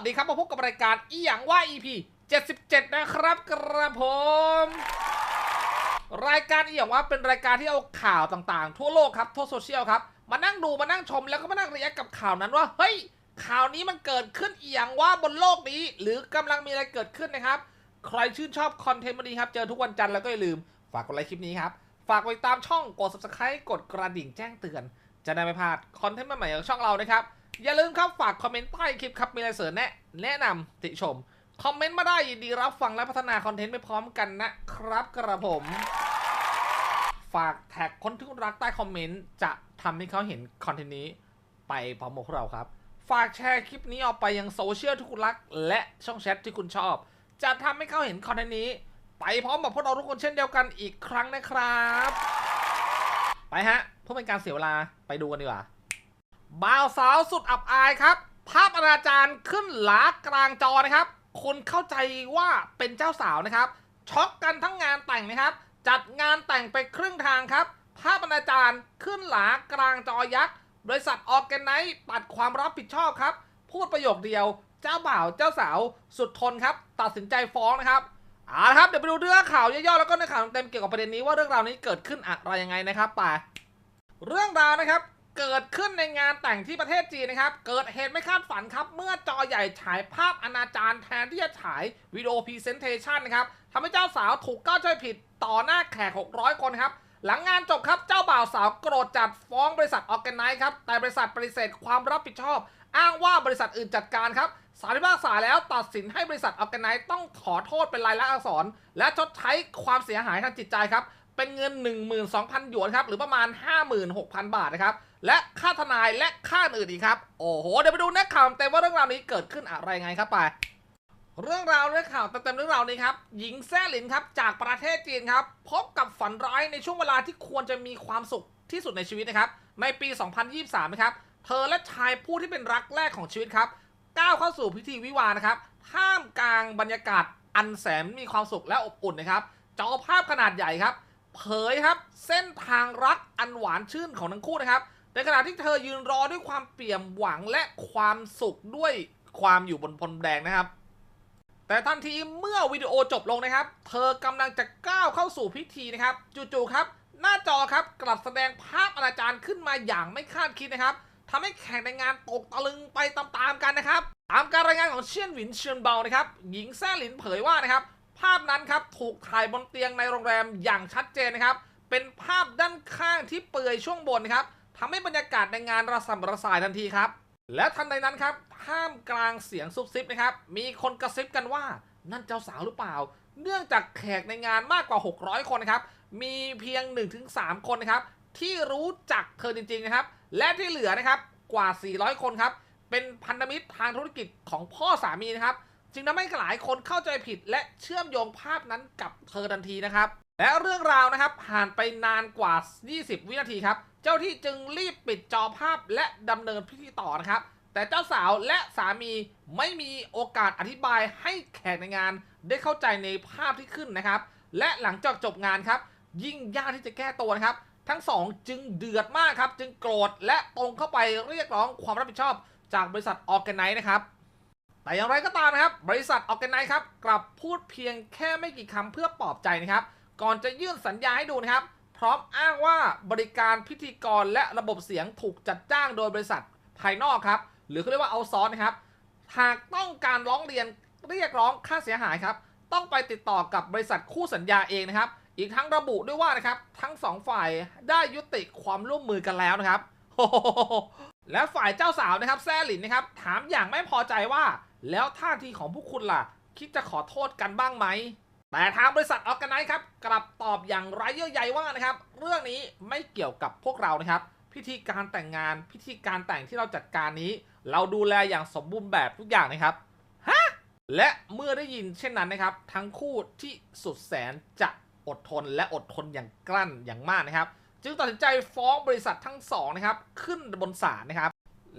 สดีครับ มาพบกับรายการอีหยังว่า EP 77 นะครับกระผม รายการอีหยังว่าเป็นรายการที่เอาข่าวต่างๆ ทั่วโลกครับ ทั่วโซเชียลครับ มานั่งดูมานั่งชมแล้วก็มานั่งเรียกกับข่าวนั้นว่า เฮ้ย ข่าวนี้มันเกิดขึ้นอีหยังว่าบนโลกนี้ หรือกำลังมีอะไรเกิดขึ้นนะครับ ใครชื่นชอบคอนเทนต์วันนี้ครับ เจอทุกวันจันทร์แล้วก็อย่าลืม ฝากกดไลค์คลิปนี้ครับ ฝากกดติดตามช่อง กด subscribe กดกระดิ่งแจ้งเตือน จะได้ไม่พลาดคอนเทนต์ใหม่ๆของช่องเรานะครับ อย่าลืมครับฝากคอมเมนต์ใต้คลิปครับมีอะไรเสริมแนะแนะนำติชม คอมเมนต์มาได้ยินดีรับฟังและพัฒนาคอนเทนต์ไปพร้อมกันนะครับกระผม ฝากแท็กคนที่คุณรักใต้คอมเมนต์จะทำให้เขาเห็นคอนเทนต์นี้ไปพร้อมกับพวกเราครับ ฝากแชร์คลิปนี้ออกไปยังโซเชียลที่คุณรัก และช่องแชทที่คุณชอบ จะทำให้เขาเห็นคอนเทนต์นี้ ไปพร้อมกับพวกเราทุกคนเช่นเดียวกันอีกครั้งนะครับ ไปฮะเพื่อเป็นการเสียเวลาไปดูกันดีกว่า บ่าวสาวสุดอับอายครับ ภาพอนาจารขึ้นหลากลางจอนะครับ คนเข้าใจว่าเป็นเจ้าสาวนะครับ ช็อกกันทั้งงานแต่งนะครับ จัดงานแต่งไปครึ่งทางครับ ภาพอนาจารขึ้นหลากลางจอยักษ์ บริษัทออร์แกไนซ์ปัดความรับผิดชอบครับ พูดประโยคเดียว เจ้าบ่าวเจ้าสาวสุดทนครับ ตัดสินใจฟ้องนะครับเอาละครับเดี๋ยวไปดูเรื่องข่าวย่อๆแล้วก็ในข่าวเต็มเกี่ยวกับประเด็นนี้ว่าเรื่องราวนี้เกิดขึ้นอะไรยังไงนะครับไปเรื่องราวนะครับ เกิดขึ้นในงานแต่งที่ประเทศจีนนะครับ เกิดเหตุไม่คาดฝันครับ เมื่อจอใหญ่ฉายภาพอนาจารแทนที่จะฉายวิดีโอพรีเซนเทชันนะครับทำให้เจ้าสาวถูกก้าวใจผิดต่อหน้าแขก 600 คนครับ หลังงานจบครับเจ้าบ่าวสาวโกรธจัดฟ้องบริษัทออร์แกไนซ์ครับ แต่บริษัทปฏิเสธความรับผิดชอบ อ้างว่าบริษัทอื่นจัดการครับสารพิพากษาแล้วตัดสินให้บริษัทออร์แกไนซ์ต้องขอโทษเป็นลายลักษณ์อักษร และชดใช้ความเสียหายทางจิตใจครับเป็นเงิน 12,000หยวนครับหรือประมาณ 56,000 บาทนะครับ และค่าทนายและค่าอื่นอีกครับ โอ้โห เดี๋ยวไปดูนื้อข่าวเต็มว่าเรื่องราวนี้เกิดขึ้นอะไรไงครับไป เรื่องราวเนื้อข่าวเต็มเรื่องราวนี้ครับ หญิงแซ่หลินครับจากประเทศจีนครับ พบกับฝันร้ายในช่วงเวลาที่ควรจะมีความสุขที่สุดในชีวิตนะครับ ในปี 2023 นะครับ เธอและชายผู้ที่เป็นรักแรกของชีวิตครับ ก้าวเข้าสู่พิธีวิวานะครับ ท่ามกลางบรรยากาศอันแสนมีความสุขและอบอุ่นนะครับ จอภาพขนาดใหญ่ครับ เผยครับ เส้นทางรักอันหวานชื่นของทั้งคู่นะครับ ในขณะที่เธอยืนรอด้วยความเปี่ยมหวังและความสุขด้วยความอยู่บนพรมแดงนะครับ แต่ทันทีเมื่อวิดีโอจบลงนะครับ เธอกำลังจะก้าวเข้าสู่พิธีนะครับ จู่ๆครับ หน้าจอครับกลับแสดงภาพอนาจารขึ้นมาอย่างไม่คาดคิดนะครับทำให้แขกในงานตกตะลึงไปตามๆกันนะครับตามการรายงานของเชียนหวินเชียนเบานะครับ หญิงแซ่หลินเผยว่านะครับ ภาพนั้นครับถูกถ่ายบนเตียงในโรงแรมอย่างชัดเจนนะครับ เป็นภาพด้านข้างที่เปลือยช่วงบนนะครับ ทำให้บรรยากาศในงานระสำระสายทันทีครับ และทันใดนั้นครับท่ามกลางเสียงซุบซิบนะครับ มีคนกระซิบกันว่านั่นเจ้าสาวหรือเปล่า เนื่องจากแขกในงานมากกว่า 600 คนนะครับ มีเพียง 1-3 คนนะครับ ที่รู้จักเธอจริงๆนะครับ และที่เหลือนะครับกว่า 400 คนครับ เป็นพันธมิตรทางธุรกิจของพ่อสามีนะครับ จึงทำให้หลายคนเข้าใจผิด และเชื่อมโยงภาพนั้นกับเธอทันทีนะครับ และเรื่องราวนะครับผ่านไปนานกว่า 20 วินาทีครับ เจ้าที่จึงรีบปิดจอภาพและดำเนินพิธีต่อนะครับ แต่เจ้าสาวและสามีไม่มีโอกาสอธิบายให้แขกในงาน ได้เข้าใจในภาพที่ขึ้นนะครับ และหลังจากจบงานครับ ยิ่งยากที่จะแก้ตัวนะครับ ทั้งสองจึงเดือดมากครับ จึงโกรธและตรงเข้าไปเรียกร้องความรับผิดชอบ จากบริษัทออร์แกไนซ์นะครับแต่อย่างไรก็ตามนะครับ บริษัทออแกไนซ์ครับ กลับพูดเพียงแค่ไม่กี่คำเพื่อปลอบใจนะครับ ก่อนจะยื่นสัญญาให้ดูนะครับ พร้อมอ้างว่าบริการพิธีกรและระบบเสียงถูกจัดจ้างโดยบริษัทภายนอกครับ หรือเขาเรียกว่าเอาซอสนะครับ หากต้องการร้องเรียนเรียกร้องค่าเสียหายครับ ต้องไปติดต่อกับบริษัทคู่สัญญาเองนะครับ อีกทั้งระบุด้วยว่านะครับ ทั้งสองฝ่ายได้ยุติความร่วมมือกันแล้วนะครับ และฝ่ายเจ้าสาวนะครับแซ่หลินนะครับ ถามอย่างไม่พอใจว่า แล้วท่าทีของพวกคุณล่ะ คิดจะขอโทษกันบ้างไหม แต่ทางบริษัทออร์แกไนซ์ครับกลับตอบอย่างไร้เยื่อใยว่านะครับ เรื่องนี้ไม่เกี่ยวกับพวกเรานะครับ พิธีการแต่งงานพิธีการแต่งที่เราจัดการนี้ เราดูแลอย่างสมบูรณ์แบบทุกอย่างนะครับฮะและเมื่อได้ยินเช่นนั้นนะครับ ทั้งคู่ที่สุดแสนจะอดทนและอดทนอย่างกลั้นอย่างมากนะครับ จึงตัดสินใจฟ้องบริษัททั้งสองนะครับ ขึ้นบนศาลนะครับ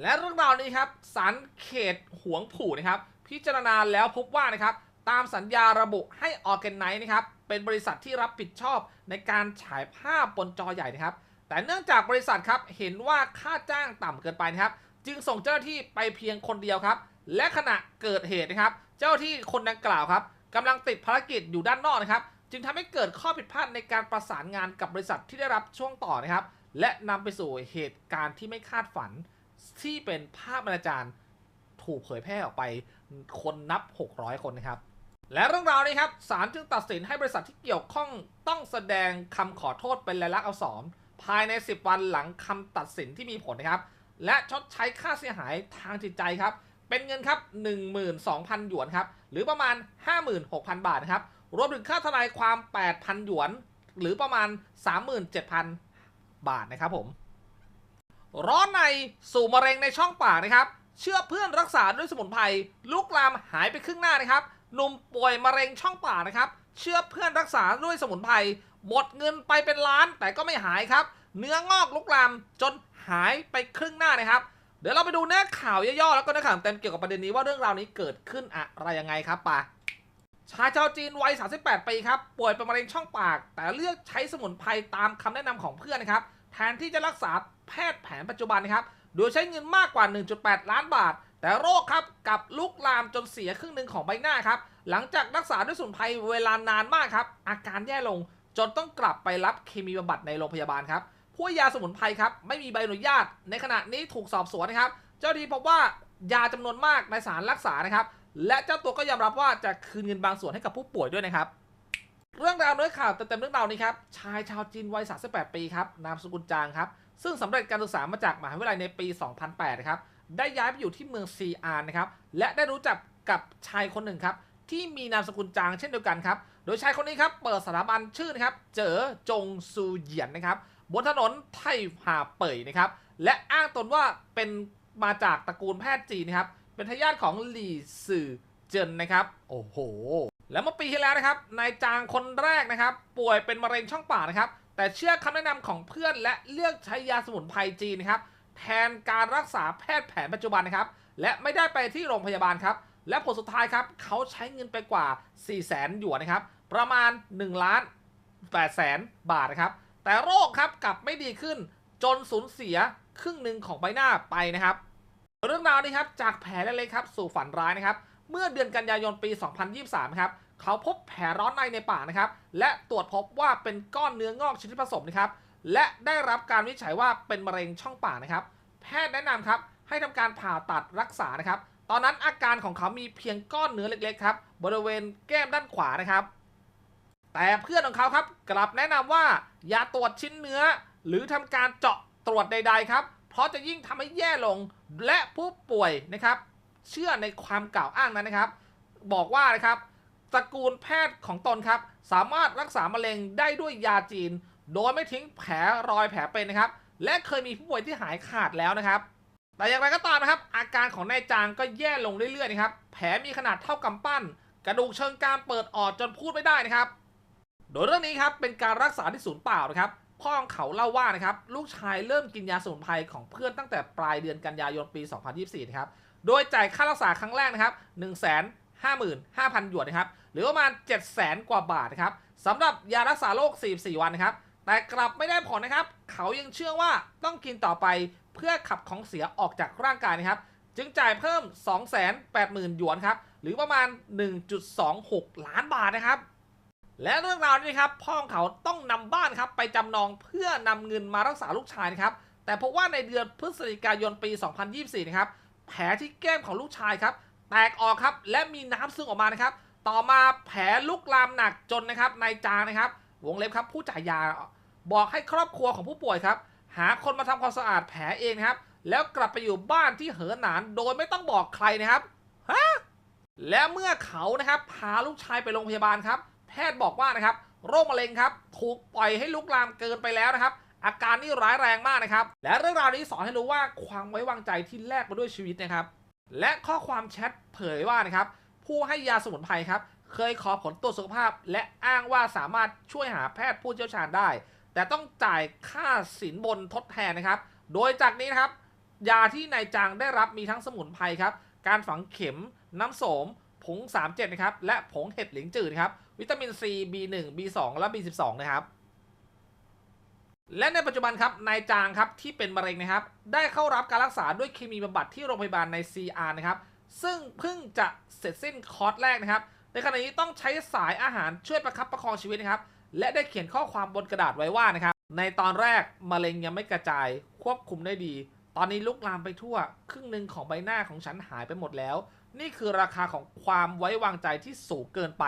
และเรื่องราวนี้ครับศาลเขตหวงผู่นะครับ พิจารณาแล้วพบว่านะครับ ตามสัญญาระบุให้ออร์แกไนซ์นะครับ เป็นบริษัทที่รับผิดชอบในการฉายภาพบนจอใหญ่นะครับ แต่เนื่องจากบริษัทครับเห็นว่าค่าจ้างต่ำเกินไปนะครับ จึงส่งเจ้าหน้าที่ไปเพียงคนเดียวครับ และขณะเกิดเหตุนะครับ เจ้าที่คนดังกล่าวครับกำลังติดภารกิจอยู่ด้านนอกนะครับ จึงทำให้เกิดข้อผิดพลาดในการประสานงานกับบริษัทที่ได้รับช่วงต่อนะครับ และนำไปสู่เหตุการณ์ที่ไม่คาดฝัน ที่เป็นภาพอนาจารถูกเผยแพร่ออกไปคนนับ 600 คนนะครับ และเรื่องราวนี้ครับศาลจึงตัดสินให้บริษัทที่เกี่ยวข้องต้องแสดงคำขอโทษเป็นลายลักษณ์อักษรภายใน 10 วันหลังคำตัดสินที่มีผลนะครับ และชดใช้ค่าเสียหายทางจิตใจครับ เป็นเงินครับ 12,000 หยวนครับ หรือประมาณ 56,000 บาทนะครับ รวมถึงค่าทนายความ 8,000 หยวน หรือประมาณ 37,000 บาทนะครับผม ร้อนในสู่มะเร็งในช่องปากนะครับ เชื่อเพื่อนรักษาด้วยสมุนไพรลุกลามหายไปครึ่งหน้านะครับ หนุ่มป่วยมะเร็งช่องปากนะครับ เชื่อเพื่อนรักษาด้วยสมุนไพรหมดเงินไปเป็นล้านแต่ก็ไม่หายครับ เนื้องอกลุกลามจนหายไปครึ่งหน้านะครับ เดี๋ยวเราไปดูเนื้อข่าวย่อๆแล้วก็เนื้อข่าวเต็มเกี่ยวกับประเด็นนี้ว่าเรื่องราวนี้เกิดขึ้นอะไรยังไงครับปะชายชาวจีนวัย 38 ปีครับ ป่วยเป็นมะเร็งช่องปาก แต่เลือกใช้สมุนไพรตามคำแนะนำของเพื่อนนะครับ แทนที่จะรักษาแพทย์แผนปัจจุบันนะครับ โดยใช้เงินมากกว่า 1.8 ล้านบาท แต่โรคครับกับลุกลามจนเสียครึ่งหนึ่งของใบหน้าครับ หลังจากรักษาด้วยสมุนไพรเวลานานมากครับ อาการแย่ลงจนต้องกลับไปรับเคมีบำบัดในโรงพยาบาลครับผู้ยาสมุนไพรครับไม่มีใบอนุญาต ในขณะนี้ถูกสอบสวนนะครับ เจ้าที่พบว่ายาจำนวนมากในสารรักษานะครับ และเจ้าตัวก็ยอมรับว่าจะคืนเงินบางส่วนให้กับผู้ป่วยด้วยนะครับ เรื่องราวเนื้อข่าวเต็มๆเรื่องราวนี้ครับชายชาวจีนวัย 38 ปีครับนามสกุลจางครับซึ่งสำเร็จการศึกษามาจากมหาวิทยาลัยในปี 2008 นะครับ ได้ย้ายไปอยู่ที่เมืองซีอานนะครับ และได้รู้จักกับชายคนหนึ่งครับ ที่มีนามสกุลจางเช่นเดียวกันครับ โดยชายคนนี้ครับเปิดสถาบันชื่อนะครับ เจอจงซูเหยียนนะครับบนถนนไทหาเป่ยนะครับ และอ้างตนว่าเป็นมาจากตระกูลแพทย์จีนนะครับ เป็นทายาทของหลี่สื่อเจินนะครับ โอ้โห แล้วเมื่อปีที่แล้วนะครับ นายจางคนแรกนะครับ ป่วยเป็นมะเร็งช่องปากนะครับ แต่เชื่อคำแนะนำของเพื่อนและเลือกใช้ยาสมุนไพรจีนนะครับ แทนการรักษาแพทย์แผนปัจจุบันนะครับ และไม่ได้ไปที่โรงพยาบาลครับ และผลสุดท้ายครับเขาใช้เงินไปกว่า 4 0 0แสนหยวนนะครับ ประมาณ1ล้าน8แสนบาทนะครับ แต่โรคครับกลับไม่ดีขึ้นจนสูญเสียครึ่งหนึ่งของใบหน้าไปนะครับ เรื่องราวนี้ครับจากแผลเล็กๆครับสู่ฝันร้ายนะครับ เมื่อเดือนกันยายนปี 2023 ครับเขาพบแผลร้อนในในปากนะครับ และตรวจพบว่าเป็นก้อนเนื้องอกชนิดผสมนะครับ และได้รับการวิจัยว่าเป็นมะเร็งช่องปากนะครับ แพทย์แนะนำครับให้ทำการผ่าตัดรักษานะครับ ตอนนั้นอาการของเขามีเพียงก้อนเนื้อเล็กๆครับบริเวณแก้มด้านขวานะครับ แต่เพื่อนของเขาครับกลับแนะนำว่าอย่าตรวจชิ้นเนื้อ หรือทำการเจาะตรวจใด ๆ ครับ เพราะจะยิ่งทำให้แย่ลงและผู้ป่วยนะครับ เชื่อในความกล่าวอ้างนั้นนะครับ บอกว่านะครับตระกูลแพทย์ของตนครับ สามารถรักษามะเร็งได้ด้วยยาจีน โดยไม่ทิ้งแผลรอยแผลเป็นนะครับ และเคยมีผู้ป่วยที่หายขาดแล้วนะครับ แต่อย่างไรก็ตามนะครับ อาการของนายจางก็แย่ลงเรื่อยๆนะครับ แผลมีขนาดเท่ากำปั้น กระดูกเชิงกรามเปิดออกจนพูดไม่ได้นะครับ โดยเรื่องนี้ครับเป็นการรักษาที่ศูนย์เปล่านะครับ พ่อของเขาเล่าว่านะครับลูกชายเริ่มกินยาสมุนไพรของเพื่อนตั้งแต่ปลายเดือนกันยายนปี 2024 นะครับ โดยจ่ายค่ารักษาครั้งแรกนะครับ 1 5 5 5 0 0 0 หยวนนะครับ หรือประมาณ 7 0 0 0 0 0 กว่าบาทนะครับสำหรับยารักษาโรค 44 วันนะครับ แต่กลับไม่ได้ผลนะครับ เขายังเชื่อว่าต้องกินต่อไปเพื่อขับของเสียออกจากร่างกายนะครับ จึงจ่ายเพิ่ม 280,000 หยวนครับ หรือประมาณ 1.26 ล้านบาทนะครับ และเรื่องราวนี้ครับ พ่อของเขาต้องนำบ้านครับ ไปจำนองเพื่อนำเงินมารักษาลูกชายนะครับ แต่พบว่าในเดือนพฤศจิกายนปี 2024 นะครับ แผลที่แก้มของลูกชายครับ แตกออกครับ และมีน้ำซึมออกมานะครับ ต่อมาแผลลุกลามหนักจนนะครับนายจางนะครับ วงเล็บครับผู้จ่ายยาบอกให้ครอบครัวของผู้ป่วยครับ หาคนมาทำความสะอาดแผลเองนะครับ แล้วกลับไปอยู่บ้านที่เหอหนานโดยไม่ต้องบอกใครนะครับฮะและเมื่อเขานะครับพาลูกชายไปโรงพยาบาลครับ แพทย์บอกว่านะครับ โรคมะเร็งครับ ถูกปล่อยให้ลุกลามเกินไปแล้วนะครับ อาการนี่ร้ายแรงมากนะครับ และเรื่องราวนี้สอนให้รู้ว่าความไว้วางใจที่แลกมาด้วยชีวิตนะครับ และข้อความแชทเผยว่านะครับ ผู้ให้ยาสมุนไพรครับ เคยขอผลตรวจสุขภาพ และอ้างว่าสามารถช่วยหาแพทย์ผู้เชี่ยวชาญได้ แต่ต้องจ่ายค่าสินบนทดแทนนะครับ โดยจากนี้นะครับ ยาที่นายจางได้รับมีทั้งสมุนไพรครับ การฝังเข็ม น้ำโสม ผง 37 นะครับ และผงเห็ดหลิงจืดครับ วิตามิน C B1 B2 และ B12 นะครับและในปัจจุบันครับนายจางครับที่เป็นมะเร็งนะครับ ได้เข้ารับการรักษาด้วยเคมีบำบัดที่โรงพยาบาลใน CR นะครับ ซึ่งเพิ่งจะเสร็จสิ้นคอร์สแรกนะครับ ในขณะนี้ต้องใช้สายอาหารช่วยประคับประคองชีวิตนะครับ และได้เขียนข้อความบนกระดาษไว้ว่านะครับ ในตอนแรกมะเร็งยังไม่กระจาย ควบคุมได้ดี ตอนนี้ลุกลามไปทั่ว ครึ่งหนึ่งของใบหน้าของฉันหายไปหมดแล้ว นี่คือราคาของความไว้วางใจที่สูงเกินไป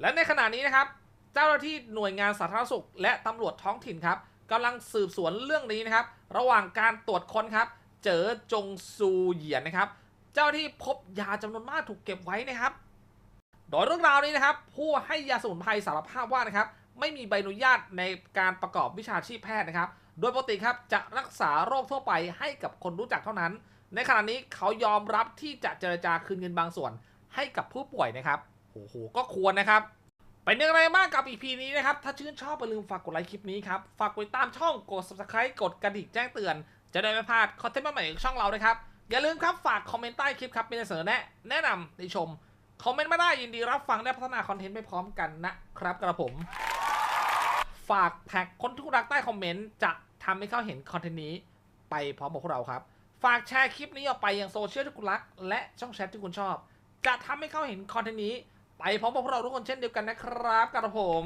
และในขณะนี้นะครับ เจ้าหน้าที่หน่วยงานสาธารณสุข และตำรวจท้องถิ่นครับกำลังสืบสวนเรื่องนี้นะครับ ระหว่างการตรวจค้นครับ เจอจงซูเหยียนนะครับ เจ้าที่พบยาจำนวนมากถูกเก็บไว้นะครับ ดยเรื่องราวนี้นะครับ ผู้ให้ยาสมุนไพรสารภาพว่านะครับ ไม่มีใบอนุญาตในการประกอบวิชาชีพแพทย์นะครับ โดยปกติครับจะรักษาโรคทั่วไปให้กับคนรู้จักเท่านั้น ในขณะนี้เขายอมรับที่จะเจรจาคืนเงินบางส่วนให้กับผู้ป่วยนะครับโอ้โหก็ควรนะครับเป็นย่างไรบ้างกับ EP นี้นะครับ ถ้าชื่นชอบอย่าลืมฝากกดไลค์คลิปนี้ครับ ฝากกดติดตามช่องกด subscribe กดกระดิ่งแจ้งเตือน จะได้ไม่พลาดคอนเทนต์ใหม่ๆของช่องเรานะครับ อย่าลืมครับฝากคอมเมนต์ใต้คลิปครับมีเสนอแนะแนะนำในชม คอมเมนต์มาได้ยินดีรับฟังได้พัฒนาคอนเทนต์ไปพร้อมกันนะครับกระผม ฝากแท็กคนที่คุณรักใต้คอมเมนต์จะทำให้เขาเห็นคอนเทนต์นี้ไปพร้อมกับพวกเราครับ ฝากแชร์คลิปนี้ออกไปยังโซเชียลที่คุณรัก และช่องแชทที่คุณชอบ จะทำให้เขาเห็นคอนเทนต์นี้ ไปพร้อมกับพวกเราทุกคนเช่นเดียวกันนะครับกระผม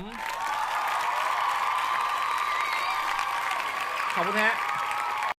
ขอบคุณฮะ